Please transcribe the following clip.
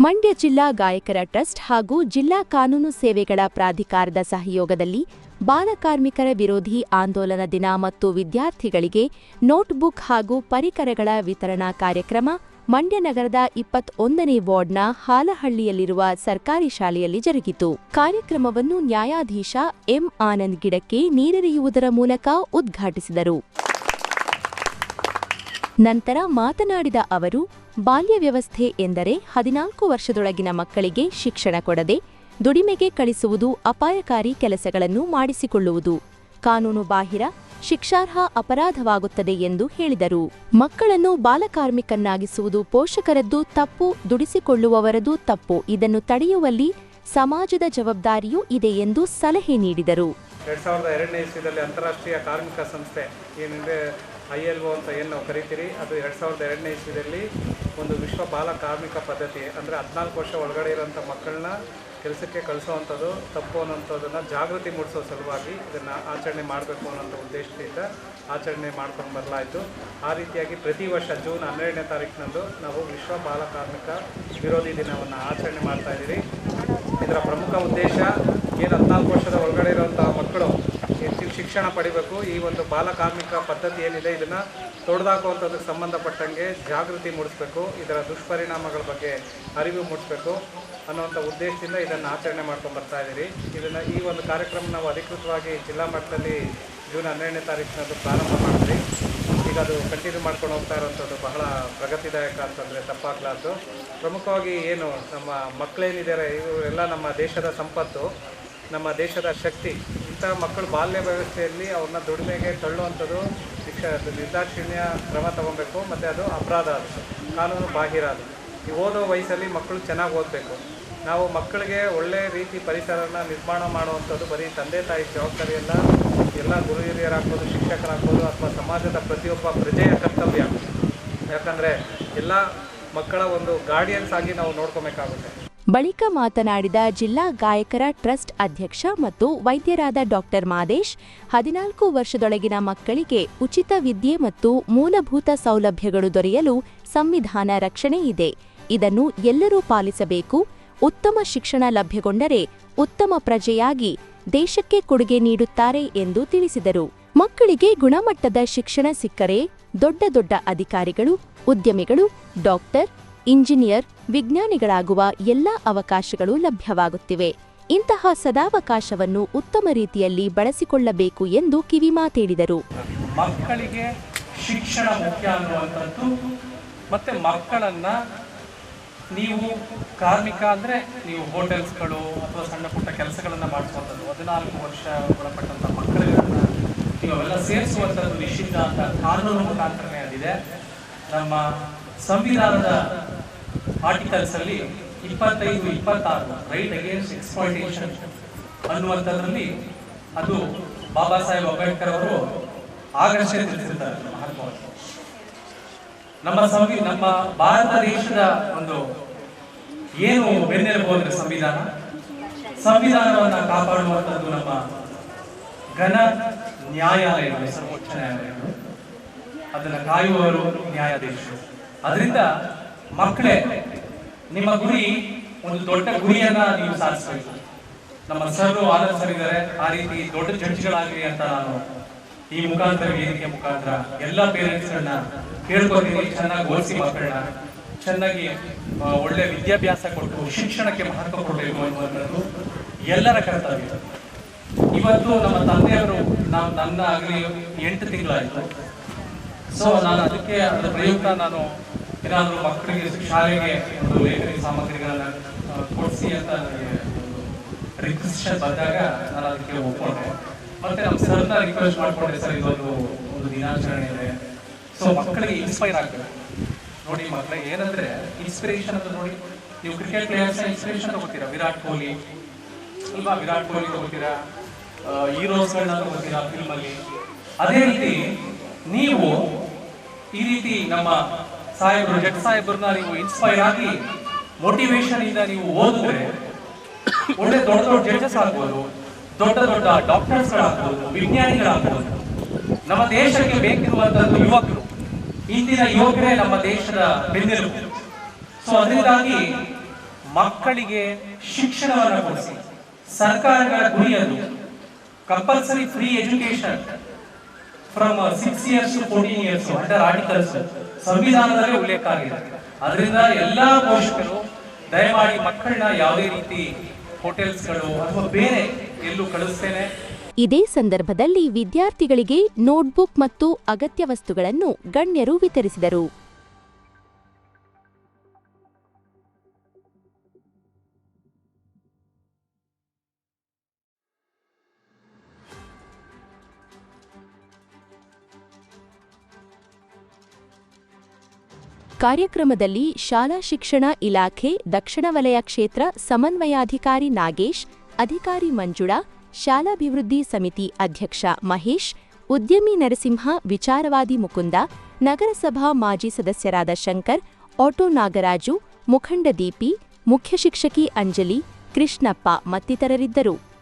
ಮಂಡ್ಯ ಜಿಲ್ಲಾ ಗಾಯಕರ ಟ್ರಸ್ಟ್ ಹಾಗೂ ಜಿಲ್ಲಾ ಕಾನೂನು ಸೇವೆಗಳ ಪ್ರಾಧಿಕಾರದ ಸಹಯೋಗದಲ್ಲಿ ಬಾಲಕಾರ್ಮಿಕರ ವಿರೋಧಿ ಆಂದೋಲನ ದಿನ ಮತ್ತು ವಿದ್ಯಾರ್ಥಿಗಳಿಗೆ ನೋಟ್ಬುಕ್ ಹಾಗೂ ಪರಿಕರಗಳ ವಿತರಣಾ ಕಾರ್ಯಕ್ರಮ ಮಂಡ್ಯ ನಗರದ ಇಪ್ಪತ್ತೊಂದನೇ ವಾರ್ಡ್ನ ಹಾಲಹಳ್ಳಿಯಲ್ಲಿರುವ ಸರ್ಕಾರಿ ಶಾಲೆಯಲ್ಲಿ ಜರುಗಿತು. ಕಾರ್ಯಕ್ರಮವನ್ನು ನ್ಯಾಯಾಧೀಶ ಎಂ ಆನಂದ್ ಗಿಡಕ್ಕೆ ನೀರೆರೆಯುವುದರ ಮೂಲಕ ಉದ್ಘಾಟಿಸಿದರು. ನಂತರ ಮಾತನಾಡಿದ ಅವರು ಬಾಲ್ಯ ವ್ಯವಸ್ಥೆ ಎಂದರೆ ಹದಿನಾಲ್ಕು ವರ್ಷದೊಳಗಿನ ಮಕ್ಕಳಿಗೆ ಶಿಕ್ಷಣ ಕೊಡದೆ ದುಡಿಮೆಗೆ ಕಳಿಸುವುದು ಅಪಾಯಕಾರಿ ಕೆಲಸಗಳನ್ನು ಮಾಡಿಸಿಕೊಳ್ಳುವುದು. ಕಾನೂನು ಬಾಹಿರ, ಶಿಕ್ಷಾರ್ಹ ಅಪರಾಧವಾಗುತ್ತದೆ ಎಂದು ಹೇಳಿದರು. ಮಕ್ಕಳನ್ನು ಬಾಲಕಾರ್ಮಿಕನ್ನಾಗಿಸುವುದು ಪೋಷಕರದ್ದು ತಪ್ಪು ದುಡಿಸಿಕೊಳ್ಳುವವರದು ತಪ್ಪು. ಇದನ್ನು ತಡೆಯುವಲ್ಲಿ ಸಮಾಜದ ಜವಾಬ್ದಾರಿಯೂ ಇದೆ ಎಂದು ಸಲಹೆ ನೀಡಿದರು. ಎರಡು ಸಾವಿರದ ಎರಡನೇ ಇಸ್ವಿದಲ್ಲಿ ಅಂತಾರಾಷ್ಟ್ರೀಯ ಕಾರ್ಮಿಕ ಸಂಸ್ಥೆ ಏನಿದೆ ಐ ಎಲ್ ಒ ಅಂತ ಏನು ನಾವು ಕರಿತೀರಿ? ಅದು ಎರಡು ಸಾವಿರದ ಎರಡನೇ ಇಸ್ವಿದಲ್ಲಿ ಒಂದು ವಿಶ್ವ ಬಾಲ ಕಾರ್ಮಿಕ ಪದ್ಧತಿ, ಅಂದರೆ ಹದಿನಾಲ್ಕು ವರ್ಷ ಒಳಗಡೆ ಇರೋಂಥ ಮಕ್ಕಳನ್ನ ಕೆಲಸಕ್ಕೆ ಕಳಿಸೋವಂಥದ್ದು, ತಪ್ಪು ಅನ್ನೋಂಥದ್ದನ್ನು ಜಾಗೃತಿ ಮೂಡಿಸೋ ಸಲುವಾಗಿ ಇದನ್ನು ಆಚರಣೆ ಮಾಡಬೇಕು ಅನ್ನೋಂಥ ಉದ್ದೇಶದಿಂದ ಆಚರಣೆ ಮಾಡ್ಕೊಂಡು ಬರಲಾಯಿತು. ಆ ರೀತಿಯಾಗಿ ಪ್ರತಿ ವರ್ಷ ಜೂನ್ ಹನ್ನೆರಡನೇ ತಾರೀಕಿನಂದು ನಾವು ವಿಶ್ವ ಬಾಲ ಕಾರ್ಮಿಕ ವಿರೋಧಿ ದಿನವನ್ನು ಆಚರಣೆ ಮಾಡ್ತಾ ಇದ್ದೀರಿ. ಇದರ ಪ್ರಮುಖ ಉದ್ದೇಶ ಏನು ಹದಿನಾಲ್ಕು ವರ್ಷದ ಒಳಗಡೆ ಇರುವಂಥ ಮಕ್ಕಳು ಶಿಕ್ಷಣ ಪಡಿಬೇಕು. ಈ ಒಂದು ಬಾಲಕಾರ್ಮಿಕ ಪದ್ಧತಿ ಏನಿದೆ, ಇದನ್ನು ತೊಡೆದಾಕುವಂಥದ್ದಕ್ಕೆ ಸಂಬಂಧಪಟ್ಟಂಗೆ ಜಾಗೃತಿ ಮೂಡಿಸ್ಬೇಕು. ಇದರ ದುಷ್ಪರಿಣಾಮಗಳ ಬಗ್ಗೆ ಅರಿವು ಮೂಡಿಸ್ಬೇಕು ಅನ್ನುವಂಥ ಉದ್ದೇಶದಿಂದ ಇದನ್ನು ಆಚರಣೆ ಮಾಡ್ಕೊಂಡು ಬರ್ತಾ ಇದ್ದೀರಿ. ಇದನ್ನು ಈ ಒಂದು ಕಾರ್ಯಕ್ರಮ ನಾವು ಅಧಿಕೃತವಾಗಿ ಜಿಲ್ಲಾ ಮಟ್ಟದಲ್ಲಿ ಜೂನ್ ಹನ್ನೆರಡನೇ ತಾರೀಕಿನದು ಪ್ರಾರಂಭ ಮಾಡಿದ್ವಿ ಈಗ ಅದು ಕಂಟಿನ್ಯೂ ಮಾಡ್ಕೊಂಡು ಹೋಗ್ತಾ ಇರೋವಂಥದ್ದು ಬಹಳ ಪ್ರಗತಿದಾಯಕ ಅಂತಂದರೆ ತಪ್ಪಾಗ್ಲಾರ್ದು. ಪ್ರಮುಖವಾಗಿ ಏನು, ನಮ್ಮ ಮಕ್ಕಳೇನಿದ್ದಾರೆ ಇವರೆಲ್ಲ ನಮ್ಮ ದೇಶದ ಸಂಪತ್ತು, ನಮ್ಮ ದೇಶದ ಶಕ್ತಿ ಇಂಥ ಮಕ್ಕಳು ಬಾಲ್ಯ ವ್ಯವಸ್ಥೆಯಲ್ಲಿ ಅವ್ರನ್ನ ದುಡಿಮೆಗೆ ತಳ್ಳುವಂಥದ್ದು ಶಿಕ್ಷ, ನಿರ್ದಾಕ್ಷಿಣ್ಯ ಕ್ರಮ ತಗೊಬೇಕು, ಮತ್ತು ಅದು ಅಪರಾಧ ಅದು, ಕಾನೂನು ಬಾಹಿರ ಅದು. ಈ ಓದೋ ವಯಸ್ಸಲ್ಲಿ ಮಕ್ಕಳು ಚೆನ್ನಾಗಿ ಓದಬೇಕು. ನಾವು ಮಕ್ಕಳಿಗೆ ಒಳ್ಳೆ ರೀತಿ ಪರಿಸರನ ನಿರ್ಮಾಣ ಮಾಡುವಂಥದ್ದು ಬರೀ ತಂದೆ, ತಾಯಿ ಜವಾಬ್ದಾರಿಯೆಲ್ಲ ಎಲ್ಲ ಗುರು ಹಿರಿಯರಾಗ್ಬೋದು, ಶಿಕ್ಷಕರಾಗ್ಬೋದು, ಅಥವಾ ಸಮಾಜದ ಪ್ರತಿಯೊಬ್ಬ ಪ್ರಜೆಯ ಕರ್ತವ್ಯ. ಯಾಕಂದರೆ ಎಲ್ಲ ಮಕ್ಕಳ ಒಂದು ಗಾರ್ಡಿಯನ್ಸ್ ಆಗಿ ನಾವು ನೋಡ್ಕೊಬೇಕಾಗುತ್ತೆ. ಬಳಿಕ ಮಾತನಾಡಿದ ಜಿಲ್ಲಾ ಗಾಯಕರ ಟ್ರಸ್ಟ್ ಅಧ್ಯಕ್ಷ ಮತ್ತು ವೈದ್ಯರಾದ ಡಾಕ್ಟರ್ ಮಾದೇಶ್, ಹದಿನಾಲ್ಕು ವರ್ಷದೊಳಗಿನ ಮಕ್ಕಳಿಗೆ ಉಚಿತ ವಿದ್ಯೆ ಮತ್ತು ಮೂಲಭೂತ ಸೌಲಭ್ಯಗಳು ದೊರೆಯಲು ಸಂವಿಧಾನ ರಕ್ಷಣೆ ಇದೆ. ಇದನ್ನು ಎಲ್ಲರೂ ಪಾಲಿಸಬೇಕು. ಉತ್ತಮ ಶಿಕ್ಷಣ ಲಭ್ಯಗೊಂಡರೆ ಉತ್ತಮ ಪ್ರಜೆಯಾಗಿ ದೇಶಕ್ಕೆ ಕೊಡುಗೆ ನೀಡುತ್ತಾರೆ ಎಂದು ತಿಳಿಸಿದರು. ಮಕ್ಕಳಿಗೆ ಗುಣಮಟ್ಟದ ಶಿಕ್ಷಣ ಸಿಕ್ಕರೆ ದೊಡ್ಡ ದೊಡ್ಡ ಅಧಿಕಾರಿಗಳು, ಉದ್ಯಮಿಗಳು, ಡಾಕ್ಟರ್ ಇಂಜಿನಿಯರ್, ವಿಜ್ಞಾನಿಗಳಾಗುವ ಎಲ್ಲ ಅವಕಾಶಗಳು ಲಭ್ಯವಾಗುತ್ತಿವೆ. ಇಂತಹ ಸದಾವಕಾಶವನ್ನು ಉತ್ತಮ ರೀತಿಯಲ್ಲಿ ಬಳಸಿಕೊಳ್ಳಬೇಕು ಎಂದು ಕಿವಿಮಾತೇಡಿದರು ಮಕ್ಕಳಿಗೆ ಶಿಕ್ಷಣ ಮುಖ್ಯ ಅನ್ನುವಂಥದ್ದು, ಮತ್ತೆ ಮಕ್ಕಳನ್ನ ನೀವು ಕಾರ್ಮಿಕ ಅಂದ್ರೆ ನೀವು ಹೋಟೆಲ್ಸ್ಗಳು ಅಥವಾ ಸಣ್ಣ ಪುಟ್ಟ ಕೆಲಸಗಳನ್ನು ಮಾಡಿಸುವಂಥದ್ದು ಹದಿನಾಲ್ಕು ವರ್ಷ ಒಳಪಟ್ಟಂಥ ಮಕ್ಕಳನ್ನ ನೀವು ಅವೆಲ್ಲ ಸೇರಿಸುವಂಥದ್ದು ನಿಷಿದ್ಧ ಅಂತ ಕಾನೂನು ಮುಖಾಂತರನೇ ಆಗಿದೆ ನಮ್ಮ ಸಂವಿಧಾನದ ಆರ್ಟಿಕಲ್ಸ್ ಅಲ್ಲಿ ಇಪ್ಪತ್ತೈದು, ಇಪ್ಪತ್ತಾರು ರೈಟ್ ಅಗೇನ್ಸ್ಟ್ ಎಕ್ಸ್ಪ್ಲಾಯಿಟೇಷನ್ ಅನ್ನುವಂಥದ್ರಲ್ಲಿ ಅದು ಬಾಬಾ ಸಾಹೇಬ್ ಅಂಬೇಡ್ಕರ್ ಅವರು ಆಗಷ್ಟೇ ತಿಳಿಸಿದ್ದಾರೆ ಮಹಾತ್ಮವಾಗಿ ನಮ್ಮ ಸಂವಿ, ನಮ್ಮ ಭಾರತ ದೇಶದ ಒಂದು ಏನು ಬೆನ್ನೆಲುಬು ಅಂದ್ರೆ ಸಂವಿಧಾನ? ಸಂವಿಧಾನವನ್ನು ಕಾಪಾಡುವಂಥದ್ದು ನಮ್ಮ ಘನ ನ್ಯಾಯಾಲಯಗಳು, ಸರ್ವೋಚ್ಚ ನ್ಯಾಯಾಲಯಗಳು. ಅದನ್ನ ಕಾಯುವವರು ನ್ಯಾಯಾಧೀಶರು. ಅದರಿಂದ ಮಕ್ಕಳೇ, ನಿಮ್ಮ ಗುರಿ ಒಂದು ದೊಡ್ಡ ಗುರಿಯನ್ನ ನೀವು ಸಾಧಿಸಬೇಕು. ನಮ್ಮ ಸರ್ ಆನಂದ್ ಸರ್ ಇದ್ದಾರೆ. ಆ ರೀತಿ ದೊಡ್ಡ ಜಡ್ಜ್ಗಳಾಗ್ಲಿ ಅಂತ ನಾನು ಈ ಮುಖಾಂತರ ವೇದಿಕೆ ಮುಖಾಂತರ ಎಲ್ಲ ಪೇರೆಂಟ್ಸ್ಗಳನ್ನ ಕೇಳ್ಕೊತೀನಿ. ಚೆನ್ನಾಗಿ ಓದಿಸಿ ಮಕ್ಕಳನ್ನ. ಚೆನ್ನಾಗಿ ಒಳ್ಳೆ ವಿದ್ಯಾಭ್ಯಾಸ ಕೊಟ್ಟು ಶಿಕ್ಷಣಕ್ಕೆ ಮಹತ್ವ ಕೊಡಬೇಕು ಅನ್ನುವಂಥದ್ದು ಎಲ್ಲರ ಕರ್ತವ್ಯ. ಇವತ್ತು ನಮ್ಮ ತಂದೆಯವರು ನಾವು ನನ್ನ ಆಗಲಿ ಎಂಟು ತಿಂಗಳಾಯಿತು. ಸೊ ನಾನು ಅದಕ್ಕೆ ಅದರ ಪ್ರಯುಕ್ತ ನಾನು ಏನಾದರೂ ಮಕ್ಕಳಿಗೆ ಶಾಲೆಗೆ ಒಂದು ಲೈಬ್ರರಿ ಸಾಮಗ್ರಿಗಳನ್ನ ಕೊಡಿಸಿ ಅಂತ ನನಗೆ ರಿಕ್ವೆಸ್ಟ್ ಬಂದಾಗ ನಾನು ಅದಕ್ಕೆ ಒಪ್ಕೊಂಡೆ. ಮತ್ತೆ ನಮ್ಮ ಸರ್ನ ರಿಕ್ವೆಸ್ಟ್ ಮಾಡ್ಕೊಂಡೆ, ಸರ್, ಇದೊಂದು, ಒಂದು ದಿನಾಚರಣೆ ಇದೆ. ಸೊ ಮಕ್ಕಳಿಗೆ ಇನ್ಸ್ಪೈರ್ ಆಗ್ತದೆ. ನೋಡಿ ಮಕ್ಕಳಿಗೆ ಏನಂದ್ರೆ ಇನ್ಸ್ಪಿರೇಷನ್ ಅಂತ ನೋಡಿ, ನೀವು ಕ್ರಿಕೆಟ್ ಪ್ಲೇಯರ್ಸ್ ಇನ್ಸ್ಪಿರೇಷನ್ ತಗೋತೀರಾ? ವಿರಾಟ್ ಕೊಹ್ಲಿ. ಅಲ್ವಾ ವಿರಾಟ್ ಕೊಹ್ಲಿ ತಗೋತೀರಾ? ಹೀರೋಸ್ಗಳನ್ನ ತಗೋತೀರಾ ಫಿಲ್ಮಲ್ಲಿ ಅದೇ ರೀತಿ ನೀವು ಈ ರೀತಿ ನಮ್ಮ ಸಾಹೇಬರು ಜಟ್ ಸಾಹೇಬ್ರನ್ನ ನೀವು ಇನ್ಸ್ಪೈರ್ ಆಗಿ ಮೋಟಿವೇಶನ್ ಇಂದ ನೀವು ಓದಿದ್ರೆ ಒಳ್ಳೆ ದೊಡ್ಡ ದೊಡ್ಡ ಜಡ್ಜಸ್ ಆಗ್ಬೋದು, ದೊಡ್ಡ ದೊಡ್ಡ ಡಾಕ್ಟರ್ಸ್ ಆಗ್ಬೋದು ವಿಜ್ಞಾನಿಗಳಾಗ್ಬೋದು. ನಮ್ಮ ದೇಶಕ್ಕೆ ಬೇಕಿರುವಂತದ್ದು ಯುವಕರು. ಇಂದಿನ ಯುವಕರೇ ನಮ್ಮ ದೇಶದ ಬೆನ್ನೆಲುಬು. ಸೊ ಅದರಿಂದಾಗಿ ಮಕ್ಕಳಿಗೆ ಶಿಕ್ಷಣವನ್ನು ಕೊಡಿಸಿ, ಸರ್ಕಾರಗಳ ಗುರಿಯನ್ನು compulsory free education from six years to fourteen years under articles ಸಂವಿಧಾನದಲ್ಲೇ ಉಲ್ಲೇಖ ಆಗಿದೆ ಅದರಿಂದ ಎಲ್ಲಾ ಪೋಷಕರು ದಯಮಾಡಿ ಮಕ್ಕಳನ್ನ ಯಾವುದೇ ರೀತಿ ಹೋಟೆಲ್ಸ್ಗಳು ಅಥವಾ ಬೇರೆ ಎಲ್ಲೂ ಕಳಿಸ್ತೇನೆ. ಇದೇ ಸಂದರ್ಭದಲ್ಲಿ ವಿದ್ಯಾರ್ಥಿಗಳಿಗೆ ನೋಟ್ಬುಕ್ ಮತ್ತು ಅಗತ್ಯ ವಸ್ತುಗಳನ್ನು ಗಣ್ಯರು ವಿತರಿಸಿದರು. ಕಾರ್ಯಕ್ರಮದಲ್ಲಿ ಶಾಲಾ ಶಿಕ್ಷಣ ಇಲಾಖೆ, ದಕ್ಷಿಣ ವಲಯ ಕ್ಷೇತ್ರ ಸಮನ್ವಯಾಧಿಕಾರಿ ನಾಗೇಶ್, ಅಧಿಕಾರಿ ಮಂಜುಳಾ, ಶಾಲಾಭಿವೃದ್ಧಿ ಸಮಿತಿ ಅಧ್ಯಕ್ಷ ಮಹೇಶ್, ಉದ್ಯಮಿ ನರಸಿಂಹ, ವಿಚಾರವಾದಿ ಮುಕುಂದ, ನಗರಸಭಾ ಮಾಜಿ ಸದಸ್ಯರಾದ ಶಂಕರ್, ಆಟೋ ನಾಗರಾಜು, ಮುಖಂಡ ದೀಪಿ, ಮುಖ್ಯ ಶಿಕ್ಷಕಿ ಅಂಜಲಿ, ಕೃಷ್ಣಪ್ಪ ಮತ್ತಿತರರಿದ್ದರು.